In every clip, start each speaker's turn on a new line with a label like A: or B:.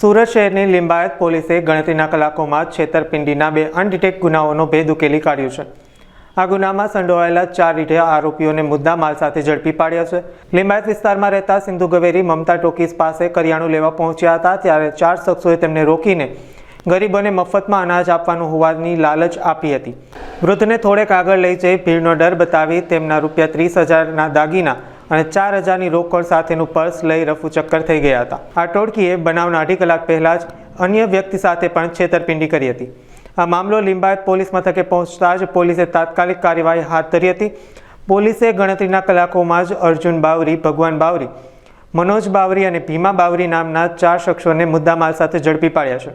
A: સુરત શહેરની લિંબાયત પોલીસે ગણતરીના કલાકોમાં છેતરપિંડીના બે અનડિટેક ગુનાઓનો ભેદ ઉકેલી કાઢ્યો છે. આ ગુનામાં સંડોવાયેલા ચાર રીઢિયા આરોપીઓને મુદ્દા માલ સાથે ઝડપી પાડ્યા છે. લિંબાયત વિસ્તારમાં રહેતા સિંધુ ગવેરી મમતા ટોકીસ પાસે કરિયાણું લેવા પહોંચ્યા હતા, ત્યારે ચાર શખ્સોએ તેમને રોકીને ગરીબોને મફતમાં અનાજ આપવાનું હોવાની લાલચ આપી હતી. વૃદ્ધને થોડેક આગળ લઈ જઈ ભીડનો ડર બતાવી તેમના રૂપિયા ત્રીસ હજારના દાગીના અને ચાર હજારની રોકડ સાથેનું પર્સ લઈ રફુ ચક્કર થઈ ગયા હતા. આ ટોળકીએ બનાવના અઢી કલાક પહેલાં જ અન્ય વ્યક્તિ સાથે પણ છેતરપિંડી કરી હતી. આ મામલો લિંબાયત પોલીસ મથકે પહોંચતા જ પોલીસે તાત્કાલિક કાર્યવાહી હાથ ધરી હતી. પોલીસે ગણતરીના કલાકોમાં જ અર્જુન બાવરી, ભગવાન બાવરી, મનોજ બાવરી અને ભીમા બાવરી નામના ચાર શખ્સોને મુદ્દામાલ સાથે ઝડપી પાડ્યા છે.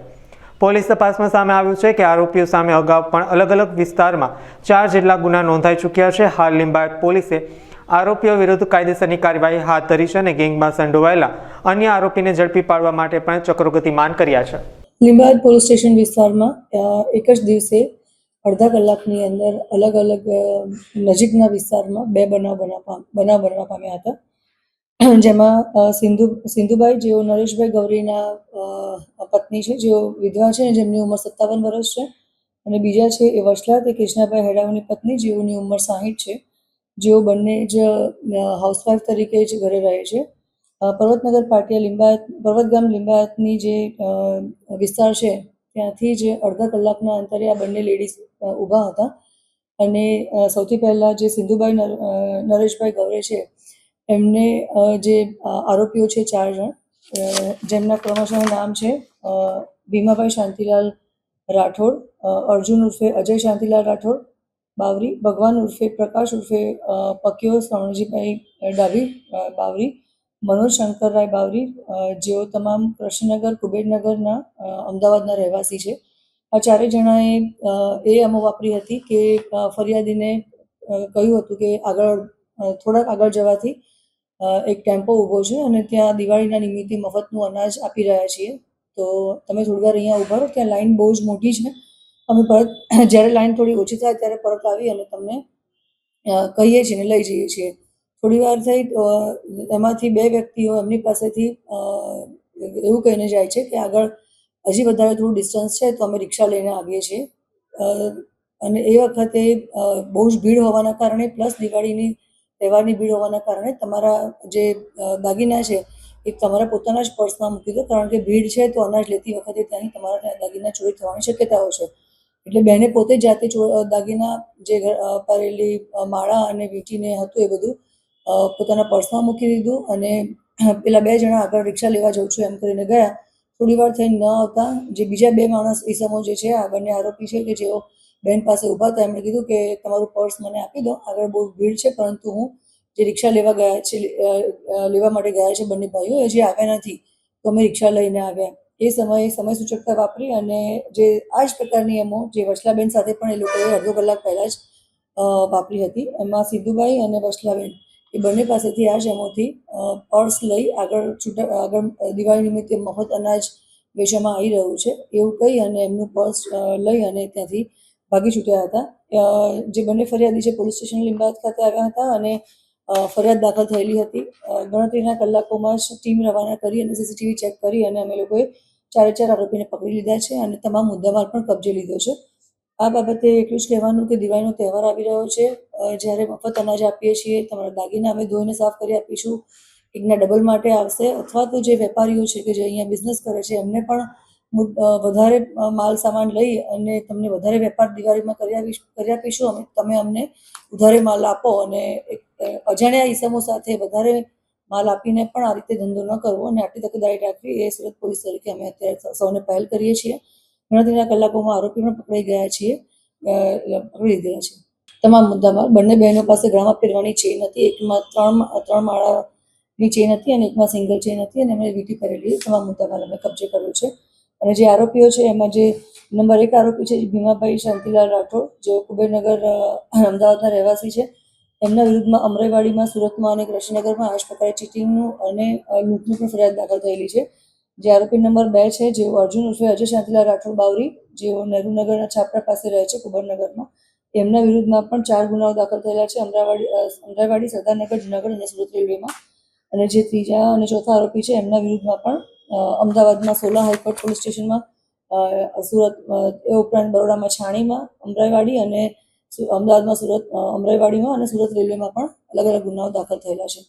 A: પોલીસ તપાસમાં સામે આવ્યું છે કે આરોપીઓ સામે અગાઉ પણ અલગ અલગ વિસ્તારમાં ચાર જેટલા ગુના નોંધાઈ ચૂક્યા છે. હાલ લિંબાયત પોલીસે આરોપીઓ વિરુદ્ધ કાયદેસરની કાર્યવાહી હાથ ધરી છે અને ગેંગમાં સંડોવાયેલા અન્ય આરોપીને ઝડપી પાડવા માટે પણ ચક્રોગતિમાન કર્યા છે.
B: લીંબાયત પોલીસ સ્ટેશન વિસ્તારમાં એક જ દિવસે અડધા કલાકની અંદર અલગ અલગ નજીકના વિસ્તારમાં બે બનાવ બનવા બનાવ બનવા પામ્યા હતા. જેમાં સિંધુ, સિંધુભાઈ, જેઓ નરેશભાઈ ગૌરીના પત્ની છે, જેઓ વિધવા છે જેમની ઉંમર સત્તાવન વર્ષ છે. અને બીજા છે એ વસલા તે કૃષ્ણાભાઈ હેડાવની પત્ની, જેઓની ઉંમર સાહીઠ છે. જેઓ બંને જ હાઉસવાઇફ તરીકે જ ઘરે રહે છે. પર્વતનગર પાટિયા લિંબાયત, પર્વતગામ લિંબાયતની જે વિસ્તાર છે, ત્યાંથી જ અડધા કલાકના અંતરે આ બંને લેડીઝ ઊભા હતા. અને સૌથી પહેલાં જે સિંધુભાઈ નરેશભાઈ ગૌરે છે, એમને જે આરોપીઓ છે ચાર જણ જેમના ક્રમશઃ નામ છે ભીમાભાઈ શાંતિલાલ રાઠોડ અર્જુન ઉર્ફે અજય શાંતિલાલ રાઠોડ બાવરી, ભગવાન ઉર્ફે પ્રકાશ ઉર્ફે પક્યો શ્રવણજીભાઈ ડાભી બાવરી, મનોજ શંકરરાય બાવરી જેઓ તમામ કૃષ્ણનગર, કુબેરનગરના અમદાવાદના રહેવાસી છે. આ ચારેય જણાએ એ અમો વાપરી હતી કે ફરિયાદીને કહ્યું હતું કે આગળ થોડાક આગળ જવાથી એક ટેમ્પો ઊભો છે અને ત્યાં દિવાળીના નિમિત્તે મફતનું અનાજ આપી રહ્યા છીએ. તો તમે થોડી વાર અહીંયા ઊભા રહો, ત્યાં લાઈન બહુ જ મોટી છે. અમે પરત, જ્યારે લાઈન થોડી ઓછી થાય ત્યારે પરત આવી અને તમને કહીએ છીએ ને લઈ જઈએ છીએ. થોડી વાર થઈ એમાંથી બે વ્યક્તિઓ એમની પાસેથી એવું કહીને જાય છે કે આગળ હજી વધારે થોડું ડિસ્ટન્સ છે તો અમે રિક્ષા લઈને આવીએ છીએ. અને એ વખતે બહુ જ ભીડ હોવાના કારણે પ્લસ દિવાળીની તહેવારની ભીડ હોવાના કારણે તમારા જે દાગીના છે એ તમારા પોતાના જ પર્સમાં મૂકી દો. કારણ કે ભીડ છે તો અનાજ લેતી વખતે ત્યાંની તમારા દાગીના ચોરી થવાની શક્યતાઓ છે. એટલે બેને પોતે જાતે દાગીના જે પહેરેલી માળા અને વીંટીને હતું એ બધું પોતાના પર્સમાં મૂકી દીધું અને પેલા બે જણા આગળ રિક્ષા લેવા જાઉં છું એમ કરીને ગયા. થોડી વાર થઈને ન આવતા, જે બીજા બે માણસ ઈસમો જે છે આ બંને આરોપી છે કે જેઓ બેન પાસે ઊભા હતા, એમણે કીધું કે તમારું પર્સ મને આપી દો, આગળ બહુ ભીડ છે, પરંતુ હું જે રિક્ષા લેવા ગયા છે લેવા માટે ગયા છે બંને ભાઈઓ, હજી આવ્યા નથી. તો અમે રિક્ષા લઈને આવ્યા. એ સમયે સમય સૂચકતા વાપરી અને જે આ જ પ્રકારની એમો જે વસલાબેન સાથે પણ એ લોકોએ અડધો કલાક પહેલાં જ વાપરી હતી. એમાં સિદ્ધુભાઈ અને વસલાબેન એ બંને પાસેથી આ જ એમોથી પર્સ લઈ આગળ છૂટા, આગળ દિવાળી નિમિત્તે મફત અનાજ વેચવામાં આવી રહ્યું છે. એવું કહી અને એમનું પર્સ લઈ અને ત્યાંથી ભાગી છૂટ્યા હતા. જે બંને ફરિયાદી છે, પોલીસ સ્ટેશન લીંબાદ ખાતે આવ્યા હતા અને ફરિયાદ દાખલ થયેલી હતી. ગણતરીના કલાકોમાં જ ટીમ રવાના કરી અને સીસીટીવી ચેક કરી અને અમે લોકોએ ચારે ચાર આરોપીને પકડી લીધા છે અને તમામ મુદ્દામાલ પણ કબજે લીધો છે. આ બાબતે એટલું જ કહેવાનું કે દિવાળીનો તહેવાર આવી રહ્યો છે. જ્યારે મફત અનાજ આપીએ છીએ, તમારા દાગીના અમે ધોઈને સાફ કરી આપીશું. એકના ડબલ માટે આવશે. અથવા તો જે વેપારીઓ છે કે જે અહીંયા બિઝનેસ કરે છે, એમને પણ વધારે માલ સામાન લઈ અને તમને વધારે વેપાર દિવાળીમાં કરી આપીશ, કરી આપીશું. અમે, તમે અમને વધારે માલ આપો અને એક અજાણ્યા ઈસમો સાથે વધારે માલ આપીને પણ આ રીતે ધંધો ન કરવો અને આટલી તકેદારી રાખવી એ સુરત પોલીસ તરીકે અમે અત્યારે સૌને પહેલ કરીએ છીએ. ગણતરીના કલાકોમાં આરોપી પણ પકડાઈ ગયા છીએ. પકડી લીધેલા છે. તમામ મુદ્દામાં બંને બહેનો પાસે ગળામાં પહેરવાની ચેન હતી. એકમાં ત્રણ ત્રણ માળાની ચેન હતી અને એકમાં સિંગલ ચેન હતી અને એમણે વીટી પહેરેલી. તમામ મુદ્દામાં અમે કબજે કર્યો છે. અને જે આરોપીઓ છે, એમાં જે નંબર એક આરોપી છે, ભીમાભાઈ શાંતિલાલ રાઠોડ, જેઓ કુબેરનગર અમદાવાદના રહેવાસી છે. એમના વિરુદ્ધમાં અમરાઈવાડીમાં સુરતમાં અને કૃષ્ણનગરમાં આ જ પ્રકારે ચીટિંગનું અને લૂંટનું પણ ફરિયાદ દાખલ થયેલી છે. જે આરોપી નંબર બે છે, જેઓ અર્જુન ઉર્ફે અજય શાંતિલાલ રાઠોડ બાવરી, જેઓ નહેરુનગરના છાપરા પાસે રહે છે કુબરનગરમાં એમના વિરુદ્ધમાં પણ ચાર ગુનાઓ દાખલ થયેલા છે, અમરાવાડી અમરાવાડી સરદારનગર જુનાગઢ અને સુરત રેલવેમાં. અને જે ત્રીજા અને ચોથા આરોપી છે, એમના વિરુદ્ધમાં પણ અમદાવાદમાં સોલા હાઈકોર્ટ પોલીસ સ્ટેશનમાં સુરત એ ઉપરાંત બરોડામાં છાણીમાં અમરાઈવાડી અને અમદાવાદમાં સુરત અમરાઈવાડીમાં અને સુરત રેલવેમાં પણ અલગ અલગ ગુનાઓ દાખલ થયેલા છે.